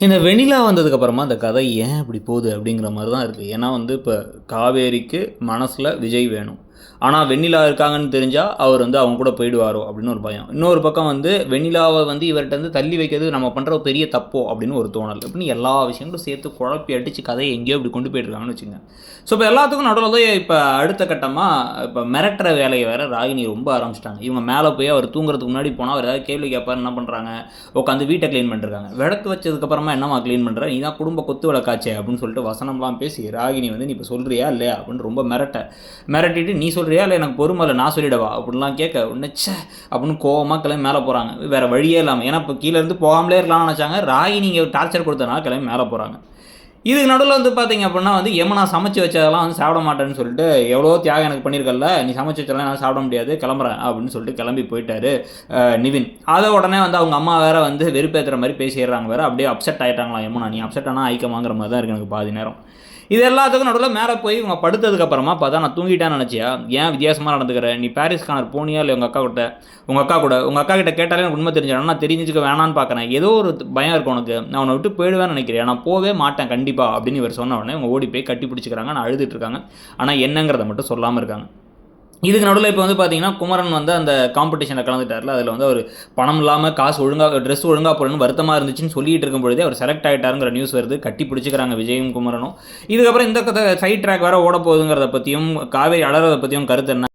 இந்த வெணிலா வந்ததுக்கப்புறமா அந்த கதை ஏன் இப்படி போகுது அப்படிங்கிற மாதிரி தான் இருக்குது ஏன்னா வந்து இப்போ காவேரிக்கு மனசில் விஜய் வேணும். ஆனால் வெண்ணிலா இருக்காங்கன்னு தெரிஞ்சால் அவர் வந்து அவங்க கூட போயிடுவாரோ அப்படின்னு ஒரு பயம். இன்னொரு பக்கம் வந்து வெண்ணிலாவை வந்து இவர்கிட்ட வந்து தள்ளி வைக்கிறது நம்ம பண்ணுற ஒரு பெரிய தப்போ அப்படின்னு ஒரு தோணல். அப்படின்னு எல்லா விஷயங்களும் சேர்த்து குழப்பி அடித்து கதையை எங்கேயோ இப்படி கொண்டு போயிட்டுருக்காங்கன்னு வச்சுங்க ஸோ இப்போ எல்லாத்துக்கும் நடுவில் தான் இப்போ அடுத்த கட்டமாக இப்போ மிரட்டுற வேலையை வேறு ராகினி ரொம்ப ஆரம்பிச்சிட்டாங்க. இவங்க மேலே போய் அவர் தூங்குறதுக்கு முன்னாடி போனால் அவர் ஏதாவது கேள்வி கேட்பார் என்ன பண்ணுறாங்க உட்காந்து வீட்டை க்ளீன் பண்ணிருக்காங்க விளக்கு வச்சதுக்கப்புறமா என்னம்மா க்ளீன் பண்ணுற நீ தான் குடும்ப கொத்து விளக்காச்சே அப்படின்னு சொல்லிட்டு வசனம்லாம் பேசி ராகினி வந்து நீ இப்போ சொல்கிறியா இல்லையா அப்படின்னு ரொம்ப மிரட்ட. மிரட்டிட்டு நீ நீ சொல்கிறியா இல்லை எனக்கு பொறுமை இல்லை நான் சொல்லிடவா? அப்படின்லாம் கேட்க உடனே அப்படின்னு கோவமாக கிளம்பி மேலே போகிறாங்க வேறு வழியே இல்லாமல் ஏன்னா இப்போ கீழேருந்து போகாமலே இருக்கலாம்னு நினச்சாங்க. ராகி நீங்கள் டார்ச்சர் கொடுத்தனால கிளம்பி மேலே போகிறாங்க இதுக்கு நடுவில் வந்து பார்த்தீங்க அப்படின்னா வந்து ஏமா நான் சமைச்சு வச்சதெல்லாம் வந்து சாப்பிட மாட்டேன்னு சொல்லிட்டு எவ்வளோ தியாகம் எனக்கு பண்ணியிருக்கல நீ சமைச்சு வச்சதெல்லாம் என்னால் சாப்பிட முடியாது கிளம்புறேன் அப்படின்னு சொல்லிட்டு கிளம்பி போயிட்டாரு நிவின். அதை உடனே வந்து அவங்க அம்மா வேற வந்து வெறுப்பேற்றுற மாதிரி பேசிடுறாங்க வேற அப்படியே அப்செட் ஆகிட்டாங்களா ஏமா நீ அப்செட் ஆனால் ஐக்கமாங்கிற மாதிரி தான் இருக்கு எனக்கு பாதி நேரம். இது எல்லாத்துக்கும் நடுவில் மேலே போய் இவங்க படுத்ததுக்கு அப்புறமா பார்த்தா நான் தூங்கிட்டேன்னு நினச்சியா? ஏன் வித்தியாசமாக நடந்துக்கிற? நீ பாரிஸ் கானர் போனியா இல்லை உங்கள் அக்கா கிட்ட? உங்கள் அக்கா கூட. உங்கள் அக்கா கிட்ட கேட்டாலே எனக்கு உண்மை தெரிஞ்சிடும். நான் தெரிஞ்சுக்க வேணான்னு பார்க்குறேன் ஏதோ ஒரு பயம் இருக்கும் உனக்கு. நான் உன்னை விட்டு போயிடுவேன்னு நினைக்கிறேன் நான் போவே மாட்டேன். கண்டிப்பாக அப்படின்னு இவர் சொன்ன உடனே இவங்க ஓடி போய் கட்டி பிடிச்சிக்கிறாங்க ஆனால் அழுதுட்டு இருக்காங்க. ஆனால் என்னங்கிறத மட்டும் சொல்லாமல் இருக்காங்க. இதுக்கு நடுவில் இப்போ வந்து பார்த்தீங்கன்னா குமரன் வந்து அந்த காம்படிஷனில் கலந்துட்டார்ல அதில் வந்து அவர் பணம் இல்லாமல் காசு ஒழுங்காக ட்ரெஸ் ஒழுங்காக போடணும்னு வருத்தமாக இருந்துச்சுன்னு சொல்லிட்டு இருக்கும் பொழுதே அவர் செலக்ட் ஆகிட்டாருங்கிற நியூஸ் வருது. கட்டி பிடிச்சிக்கிறாங்க விஜயும் குமரனும். இதுக்கப்புறம் இந்த கதை சைட் ட்ராக் வேறு ஓட போகுதுங்கிறத பற்றியும் காவேரி அலறதை பற்றியும் கருத்து என்ன?